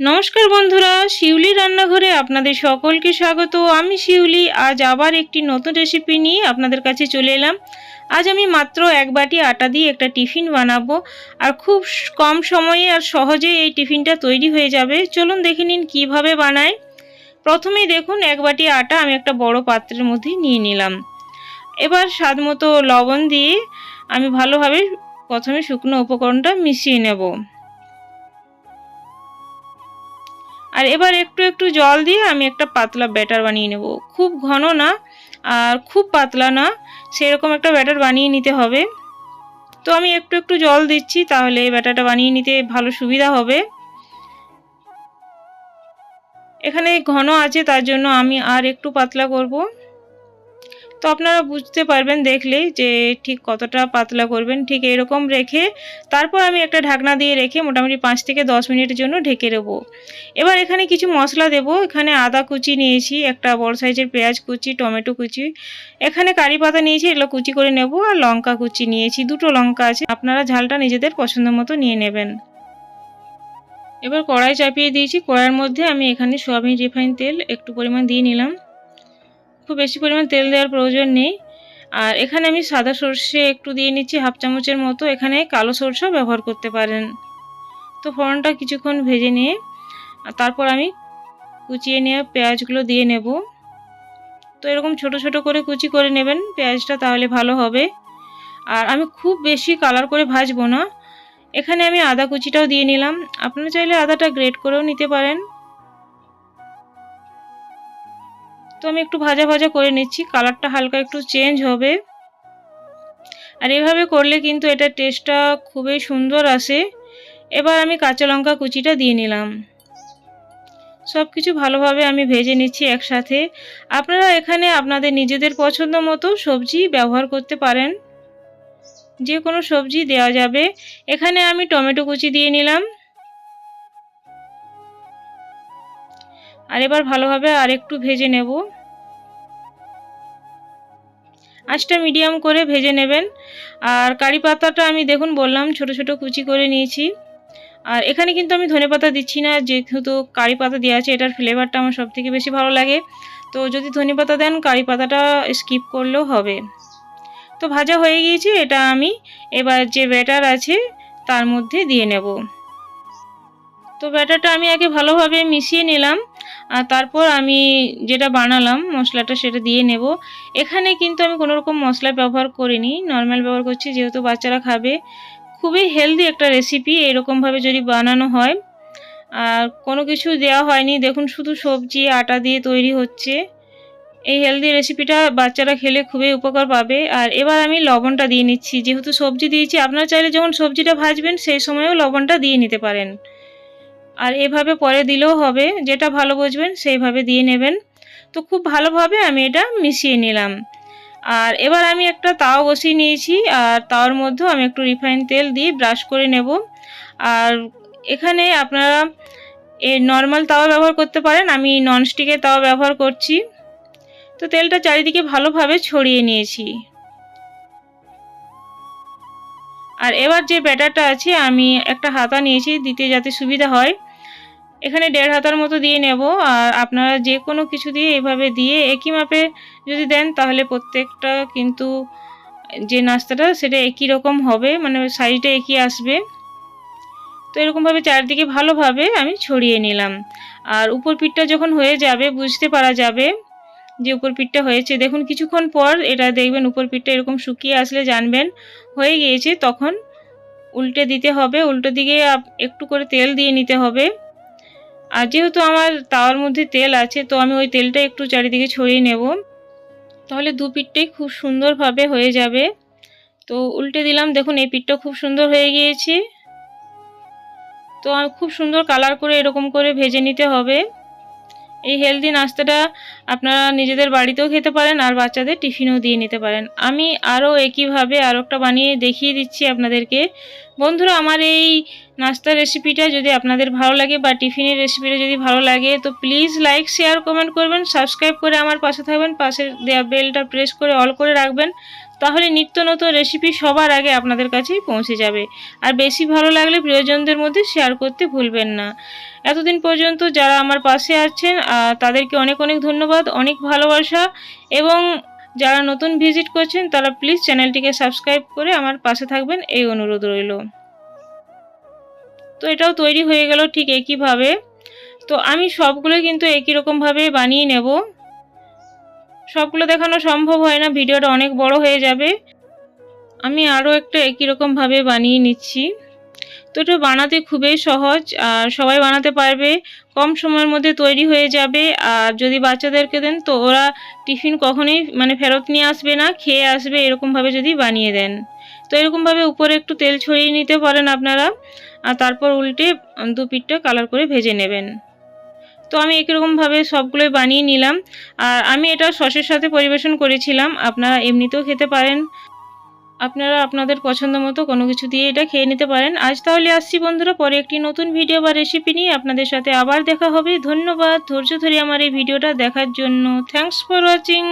নমস্কার বন্ধুরা, শিউলি রান্নাঘরে আপনাদের সকলকে স্বাগত। আমি শিউলি, আজ আবার একটি নতুন রেসিপি নিয়ে আপনাদের কাছে চলে এলাম। আজ আমি মাত্র এক বাটি আটা দিয়ে একটা টিফিন বানাবো। আর খুব কম সময়ে আর সহজেই এই টিফিনটা তৈরি হয়ে যাবে। চলুন দেখে নিন কীভাবে বানায়। প্রথমেই দেখুন, এক বাটি আটা আমি একটা বড় পাত্রের মধ্যে নিয়ে নিলাম। এবার স্বাদ মতো লবণ দিয়ে আমি ভালোভাবে প্রথমে শুকনো উপকরণটা মিশিয়ে নেব। আর এবার একটু একটু জল দিয়ে আমি একটা পাতলা ব্যাটার বানিয়ে নেব। খুব ঘন না, আর খুব পাতলা না, সেরকম একটা ব্যাটার বানিয়ে নিতে হবে। তো আমি একটু একটু জল দিচ্ছি, তাহলে ব্যাটারটা বানিয়ে নিতে ভালো সুবিধা হবে। এখানে ঘন আছে, তার জন্য আমি আর একটু পাতলা করব। তো আপনারা বুঝতে পারবেন দেখলে যে ঠিক কতটা পাতলা করবেন। ঠিক এরকম রেখে তারপর আমি একটা ঢাকনা দিয়ে রেখে মোটামুটি পাঁচ থেকে দশ মিনিটের জন্য ঢেকে দেবো। এবার এখানে কিছু মশলা দেব। এখানে আদা কুচি নিয়েছি, একটা বড় সাইজের পেঁয়াজ কুচি, টমেটো কুচি। এখানে কারি পাতা নিয়েছি, এগুলো কুচি করে নেব। আর লঙ্কা কুচি নিয়েছি, দুটো লঙ্কা আছে। আপনারা ঝালটা নিজেদের পছন্দ মতো নিয়ে নেবেন। এবার কড়াই চাপিয়ে দিয়েছি। কড়াইয়ের মধ্যে আমি এখানে সোয়াবিন রিফাইন তেল একটু পরিমাণ দিয়ে নিলাম। খুব বেশি পরিমাণ তেল দেওয়ার প্রয়োজন নেই। আর এখানে আমি সাদা সর্ষে একটু দিয়ে নিচ্ছি, হাফ চামচের মতো। এখানে কালো সরষেও ব্যবহার করতে পারেন। তো ফোড়নটা কিছুক্ষণ ভেজে নিয়ে তারপর আমি কুচিয়ে নিয়ে পেঁয়াজগুলো দিয়ে নেব। তো এরকম ছোট ছোট করে কুচি করে নেবেন, পেঁয়াজটা তাহলে ভালো হবে। আর আমি খুব বেশি কালার করে ভাজবো না। এখানে আমি আদা কুচিটাও দিয়ে নিলাম। আপনারা চাইলে আদাটা গ্রেট করেও নিতে পারেন। তো আমি একটু ভাজা ভাজা করে নিচ্ছি। কালারটা হালকা একটু চেঞ্জ হবে। আর এভাবে করলে কিন্তু এটা টেস্টটা খুবই সুন্দর আসে। এবার আমি কাঁচা লঙ্কা কুচিটা দিয়ে নিলাম। সব কিছু ভালোভাবে আমি ভেজে নিচ্ছি একসাথে। আপনারা এখানে আপনাদের নিজেদের পছন্দ মতো সবজি ব্যবহার করতে পারেন। যে কোনো সবজি দেওয়া যাবে। এখানে আমি টমেটো কুচি দিয়ে নিলাম। আর এবার ভালোভাবে আর একটু ভেজে নেব। আঁচটা মিডিয়াম করে ভেজে নেবেন। আর কারি পাতাটা আমি দেখুন বললাম ছোট ছোট কুচি করে নিয়েছি। আর এখানে কিন্তু আমি ধনে পাতা দিচ্ছি না, যেহেতু কারি পাতা দেওয়া আছে, এটার ফ্লেভারটা আমার সব থেকে বেশি ভালো লাগে। তো যদি ধনে পাতা দেন, কারি পাতাটা স্কিপ করলেও হবে। তো ভাজা হয়ে গিয়েছে, এটা আমি এবার যে ব্যাটার আছে, তার মধ্যে দিয়ে নেব। তো ব্যাটারটা আমি আগে ভালোভাবে মিশিয়ে নিলাম। আর তারপর আমি যেটা বানালাম মশলাটা সেটা দিয়ে নেব। এখানে কিন্তু আমি কোনো রকম মশলা ব্যবহার করিনি নর্মাল ব্যবহার করছি, যেহেতু বাচ্চারা খাবে। খুবই হেলদি একটা রেসিপি এরকমভাবে যদি বানানো হয়। আর কোনো কিছু দেওয়া হয়নি, দেখুন শুধু সবজি, আটা দিয়ে তৈরি হচ্ছে। এই হেলদি রেসিপিটা বাচ্চারা খেলে খুবই উপকার পাবে। আর এবার আমি লবণটা দিয়ে নিচ্ছি, যেহেতু সবজি দিয়েছি, আপনারা চাইলে যখন সবজিটা ভাজবেন, সেই সময়ও লবণটা দিয়ে নিতে পারেন। আর এভাবে পরে দিলেও হবে, যেটা ভালো বুঝবেন সেইভাবে দিয়ে নেবেন। তো খুব ভালোভাবে আমি এটা মিশিয়ে নিলাম। আর এবার আমি একটা তাও বসিয়ে নিয়েছি, আর তাওয়ার মধ্যেও আমি একটু রিফাইন তেল দিয়ে ব্রাশ করে নেব। আর এখানে আপনারা এই নর্মাল তাওয়া ব্যবহার করতে পারেন, আমি ননস্টিকের তাওয়া ব্যবহার করছি। তো তেলটা চারিদিকে ভালোভাবে ছড়িয়ে নিয়েছি। আর এবার যে ব্যাটারটা আছে, আমি একটা হাতা নিয়েছি, দিতে যাতে সুবিধা হয়। এখানে দেড় হাতার মতো দিয়ে নেব, আর আপনারা যে কোনো কিছু দিয়ে এভাবে দিয়ে একই মাপে যদি দেন, তাহলে প্রত্যেকটা কিন্তু যে নাস্তাটা, সেটা একই রকম হবে মানে সাইজটা একই আসবে। তো এরকমভাবে চারদিকে ভালোভাবে আমি ছড়িয়ে নিলাম। আর উপর পিঠটা যখন হয়ে যাবে, বুঝতে পারা যাবে যে উপর পিঠটা হয়েছে। দেখুন, কিছুক্ষণ পর এটা দেখবেন উপর পিঠটা এরকম শুকিয়ে আসলে জানবেন, হয়ে গিয়েছে। তখন উল্টে দিতে হবে। উল্টো দিকে একটু করে তেল দিয়ে নিতে হবে। আর যেহেতু আমার তাওয়ার মধ্যে তেল আছে, তো আমি ওই তেলটা একটু চারিদিকে ছড়িয়ে নেব। তাহলে দু পিঠটাই খুব সুন্দরভাবে হয়ে যাবে। তো উল্টে দিলাম। দেখুন, এই পিঠটা খুব সুন্দর হয়ে গিয়েছে। তো খুব সুন্দর কালার করে এরকম করে ভেজে নিতে হবে। এই হেলদি নাস্তাটা আপনারা নিজেদের বাড়িতেও খেতে পারেন আর বাচ্চাদের টিফিনও দিয়ে নিতে পারেন। আমি আরও একইভাবে আরও একটা বানিয়ে দেখিয়ে দিচ্ছি আপনাদেরকে। বন্ধুরা, আমার এই নাস্তার রেসিপিটা যদি আপনাদের ভালো লাগে বা টিফিনের রেসিপিটা যদি ভালো লাগে, তো প্লিজ লাইক শেয়ার কমেন্ট করবেন সাবস্ক্রাইব করে আমার পাশে থাকবেন, পাশে দেওয়া বেলটা প্রেস করে অল করে রাখবেন। তাহলে নিত্য নতুন রেসিপি সবার আগে আপনাদের কাছেই পৌঁছে যাবে। আর বেশি ভালো লাগলে প্রিয়জনদের মধ্যে শেয়ার করতে ভুলবেন না। এতদিন পর্যন্ত যারা আমার পাশে আছেন তাদেরকে অনেক অনেক ধন্যবাদ, অনেক ভালোবাসা এবং যারা নতুন ভিজিট করছেন, তারা প্লিজ চ্যানেলটিকে সাবস্ক্রাইব করে আমার পাশে থাকবেন, এই অনুরোধ রইল। তো এটাও তৈরি হয়ে গেল ঠিক একইভাবে। তো আমি সবগুলো কিন্তু একই রকমভাবে বানিয়ে নেব। সবগুলো দেখানো সম্ভব হয় না, ভিডিওটা অনেক বড় হয়ে যাবে। আমি আরও একটা একই রকমভাবে বানিয়ে নিচ্ছি। তো এটা বানাতে খুবই সহজ, আর সবাই বানাতে পারবে, কম সময়ের মধ্যে তৈরি হয়ে যাবে। আর যদি বাচ্চাদেরকে দেন, তো ওরা টিফিন কখনোই মানে ফেরত নিয়ে আসবে না, খেয়ে আসবে এরকমভাবে যদি বানিয়ে দেন। তো এরকমভাবে উপরে একটু তেল ছড়িয়ে নিতে পারেন আপনারা, আর তারপর উল্টে দু পিঠটা কালার করে ভেজে নেবেন। তো আমি একরকমভাবে সবগুলোই বানিয়ে নিলাম। আর আমি এটা সসের সাথে পরিবেশন করেছিলাম। আপনারা এমনিতেও খেতে পারেন। আপনারা আপনাদের পছন্দ মতো কোনো কিছু দিয়ে এটা খেয়ে নিতে পারেন। আজ তাহলে আসছি বন্ধুরা, পরে একটি নতুন ভিডিও বা রেসিপি নিয়ে আপনাদের সাথে আবার দেখা হবে। ধন্যবাদ। ধৈর্য ধরে আমার এই ভিডিওটা দেখার জন্য। Thanks for watching